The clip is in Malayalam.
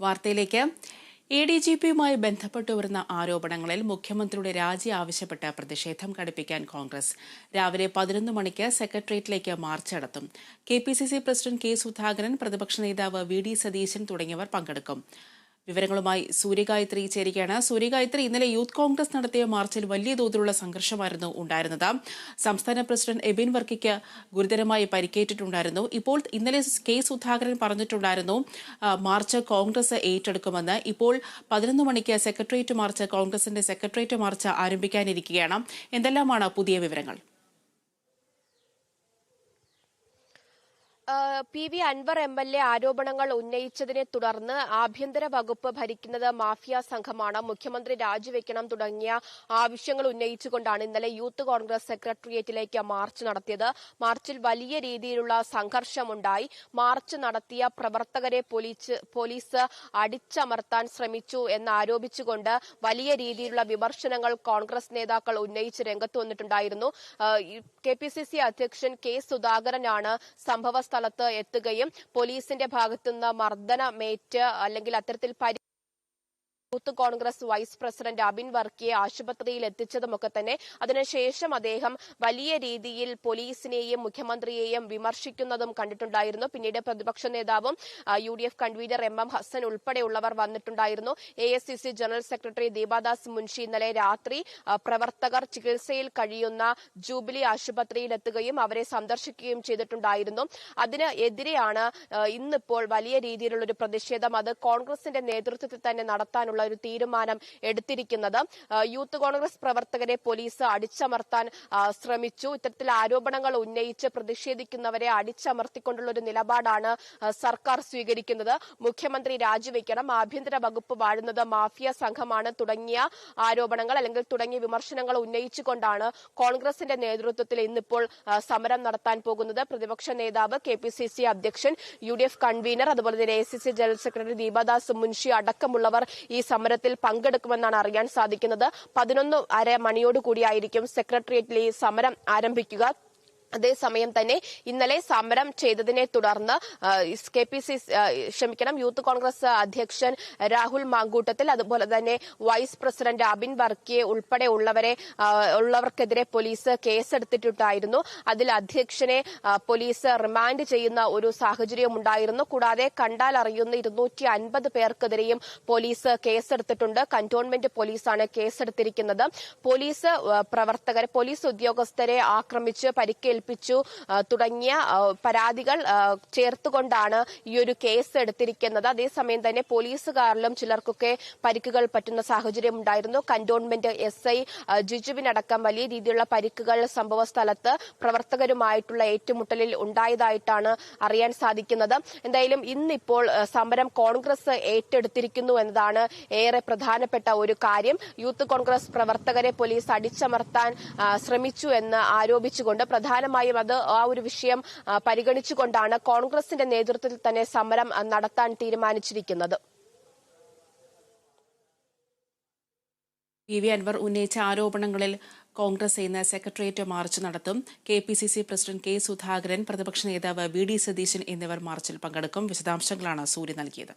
വാർത്തയിലേക്ക്. എ ഡി ജി പിയുമായി ബന്ധപ്പെട്ടു വരുന്ന ആരോപണങ്ങളിൽ മുഖ്യമന്ത്രിയുടെ രാജി ആവശ്യപ്പെട്ട് പ്രതിഷേധം കടുപ്പിക്കാൻ കോൺഗ്രസ് രാവിലെ പതിനൊന്ന് മണിക്ക് സെക്രട്ടേറിയറ്റിലേക്ക് മാർച്ച് നടത്തും. K P C C president K Sudhakaran പ്രതിപക്ഷ നേതാവ് വി ഡി സതീശൻ തുടങ്ങിയവർ പങ്കെടുക്കും. വിവരങ്ങളുമായി സൂര്യഗായത്രി ചേരുകയാണ്. സൂര്യഗായത്രി ഇന്നലെ യൂത്ത് കോൺഗ്രസ് നടത്തിയ മാർച്ചിൽ വലിയ തോതിലുള്ള സംഘർഷമായിരുന്നു ഉണ്ടായിരുന്നത്. സംസ്ഥാന പ്രസിഡന്റ് എബിൻ വർക്കിക്ക് ഗുരുതരമായി പരിക്കേറ്റിട്ടുണ്ടായിരുന്നു. ഇപ്പോൾ ഇന്നലെ കെ സുധാകരൻ പറഞ്ഞിട്ടുണ്ടായിരുന്നു മാർച്ച് കോൺഗ്രസ് ഏറ്റെടുക്കുമെന്ന്. ഇപ്പോൾ പതിനൊന്ന് മണിക്ക് സെക്രട്ടേറിയറ്റ് മാർച്ച് കോൺഗ്രസിന്റെ സെക്രട്ടേറിയറ്റ് മാർച്ച് ആരംഭിക്കാനിരിക്കുകയാണ്. എന്തെല്ലാമാണ് പുതിയ വിവരങ്ങൾ? P V Anvar M L A ആരോപണങ്ങൾ ഉന്നയിച്ചതിനെ തുടർന്ന് ആഭ്യന്തര വകുപ്പ് ഭരിക്കുന്നത് മാഫിയ സംഘമാണ്. മുഖ്യമന്ത്രി രാജിവെക്കണം തുടങ്ങിയ ആവശ്യങ്ങൾ ഉന്നയിച്ചുകൊണ്ടാണ് ഇന്നലെ യൂത്ത് കോൺഗ്രസ് സെക്രട്ടേറിയറ്റിലേക്ക് മാർച്ച് നടത്തിയത്. മാർച്ചിൽ വലിയ രീതിയിലുള്ള സംഘർഷമുണ്ടായി. മാർച്ച് നടത്തിയ പ്രവർത്തകരെ പോലീസ് അടിച്ചമർത്താൻ ശ്രമിച്ചു എന്നാരോപിച്ചുകൊണ്ട് വലിയ രീതിയിലുള്ള വിമർശനങ്ങൾ കോൺഗ്രസ് നേതാക്കൾ ഉന്നയിച്ച് രംഗത്ത് വന്നിട്ടുണ്ടായിരുന്നു. കെ പി സി സി അധ്യക്ഷൻ കെ സുധാകരനാണ് സംഭവ സ്ഥലത്ത് എത്തുകയും പോലീസിന്റെ ഭാഗത്തുനിന്ന് മർദ്ദനമേറ്റ് അല്ലെങ്കിൽ അത്തരത്തിൽ youth Congress vice president Abin വർക്കിയെ ആശുപത്രിയിൽ എത്തിച്ചതുമൊക്കെ തന്നെ. അതിനുശേഷം അദ്ദേഹം വലിയ രീതിയിൽ പോലീസിനെയും മുഖ്യമന്ത്രിയെയും വിമർശിക്കുന്നതും കണ്ടിട്ടുണ്ടായിരുന്നു. പിന്നീട് പ്രതിപക്ഷ നേതാവും U D F convenor M M Hasan ഉൾപ്പെടെയുള്ളവർ വന്നിട്ടുണ്ടായിരുന്നു. A S C C general secretary Deepadas Munshi ഇന്നലെ രാത്രി പ്രവർത്തകർ ചികിത്സയിൽ കഴിയുന്ന ജൂബിലി ആശുപത്രിയിൽ എത്തുകയും അവരെ സന്ദർശിക്കുകയും ചെയ്തിട്ടുണ്ടായിരുന്നു. അതിനെതിരെയാണ് ഇന്നിപ്പോൾ വലിയ രീതിയിലുള്ള ഒരു പ്രതിഷേധം. അത് കോൺഗ്രസിന്റെ നേതൃത്വത്തിൽ തന്നെ നടത്താനുള്ള ഒരു തീരുമാനം എടുത്തിരിക്കുന്നത്. യൂത്ത് കോൺഗ്രസ് പ്രവർത്തകരെ പോലീസ് അടിച്ചമർത്താൻ ശ്രമിച്ചു. ഇത്തരത്തിൽ ആരോപണങ്ങൾ ഉന്നയിച്ച് പ്രതിഷേധിക്കുന്നവരെ അടിച്ചമർത്തിക്കൊണ്ടുള്ള ഒരു നിലപാടാണ് സർക്കാർ സ്വീകരിക്കുന്നത്. മുഖ്യമന്ത്രി രാജിവെക്കണം ആഭ്യന്തര വകുപ്പ് വാഴുന്നത് മാഫിയ സംഘമാണ് തുടങ്ങിയ ആരോപണങ്ങൾ അല്ലെങ്കിൽ തുടങ്ങിയ വിമർശനങ്ങൾ ഉന്നയിച്ചുകൊണ്ടാണ് കോൺഗ്രസിന്റെ നേതൃത്വത്തിൽ ഇന്നിപ്പോൾ സമരം നടത്താൻ പോകുന്നത്. പ്രതിപക്ഷ നേതാവ് കെ പി സി സി അധ്യക്ഷൻ യു ഡി എഫ് കൺവീനർ അതുപോലെ തന്നെ A C C general secretary Deepadas Munshi അടക്കമുള്ളവർ ഈ സമരത്തിൽ പങ്കെടുക്കുമെന്നാണ് അറിയാൻ സാധിക്കുന്നത്. പതിനൊന്ന് അര മണിയോടുകൂടിയായിരിക്കും സെക്രട്ടേറിയറ്റിൽ ഈ സമരം ആരംഭിക്കുക. അതേസമയം തന്നെ ഇന്നലെ സമരം ചെയ്തതിനെ തുടർന്ന് കെ പി സി ക്ഷമിക്കണം യൂത്ത് കോൺഗ്രസ് അധ്യക്ഷൻ രാഹുൽ മാങ്കൂട്ടത്തിൽ അതുപോലെ തന്നെ വൈസ് പ്രസിഡന്റ് അബിൻ വർക്കിയെ ഉൾപ്പെടെ ഉള്ളവരെ ഉള്ളവർക്കെതിരെ പോലീസ് കേസെടുത്തിട്ടുണ്ടായിരുന്നു. അതിൽ അധ്യക്ഷനെ പോലീസ് റിമാൻഡ് ചെയ്യുന്ന ഒരു സാഹചര്യം ഉണ്ടായിരുന്നു. കൂടാതെ കണ്ടാൽ അറിയുന്ന ഇരുന്നൂറ്റി അൻപത് പേർക്കെതിരെയും പോലീസ് കേസെടുത്തിട്ടുണ്ട്. കന്റോൺമെന്റ് പോലീസാണ് കേസെടുത്തിരിക്കുന്നത്. പോലീസ് പ്രവർത്തകരെ പോലീസ് ഉദ്യോഗസ്ഥരെ ആക്രമിച്ച് പരിക്കേൽപ്പിച്ചു ആ, തുടങ്ങിയ പരാതികൾ ചേർത്തുകൊണ്ടാണ് ഈ ഒരു കേസ് എടുത്തിരിക്കുന്നത്. അതേസമയം തന്നെ പോലീസുകാരിലും ചിലർക്കൊക്കെ പരിക്കുകൾ പറ്റുന്ന സാഹചര്യം ഉണ്ടായിരുന്നു. കന്റോൺമെന്റ് എസ് ഐ ജിജുവിനടക്കം വലിയ രീതിയിലുള്ള പരിക്കുകൾ സംഭവ സ്ഥലത്ത് പ്രവർത്തകരുമായിട്ടുള്ള ഏറ്റുമുട്ടലിൽ ഉണ്ടായതായിട്ടാണ് അറിയാൻ സാധിക്കുന്നത്. എന്തായാലും ഇന്നിപ്പോൾ സമരം കോൺഗ്രസ് ഏറ്റെടുത്തിരിക്കുന്നു എന്നതാണ് ഏറെ പ്രധാനപ്പെട്ട ഒരു കാര്യം. യൂത്ത് കോൺഗ്രസ് പ്രവർത്തകരെ പോലീസ് അടിച്ചമർത്താൻ ശ്രമിച്ചു എന്ന് ആരോപിച്ചുകൊണ്ട് പ്രധാനമായും അത് ആ ഒരു വിഷയം പരിഗണിച്ചുകൊണ്ടാണ് കോൺഗ്രസിന്റെ നേതൃത്വത്തിൽ തന്നെ സമരം നടത്താൻ തീരുമാനിച്ചിരിക്കുന്നത്. പി വി അൻവർ ഉന്നയിച്ച ആരോപണങ്ങളിൽ കോൺഗ്രസ് ഇന്ന് സെക്രട്ടേറിയറ്റ് മാർച്ച് നടത്തും. K P C C president K Sudhakaran പ്രതിപക്ഷ നേതാവ് വി ഡി സതീശൻ എന്നിവർ മാർച്ചിൽ പങ്കെടുക്കും. വിശദാംശങ്ങളാണ് സൂര്യ നൽകിയത്.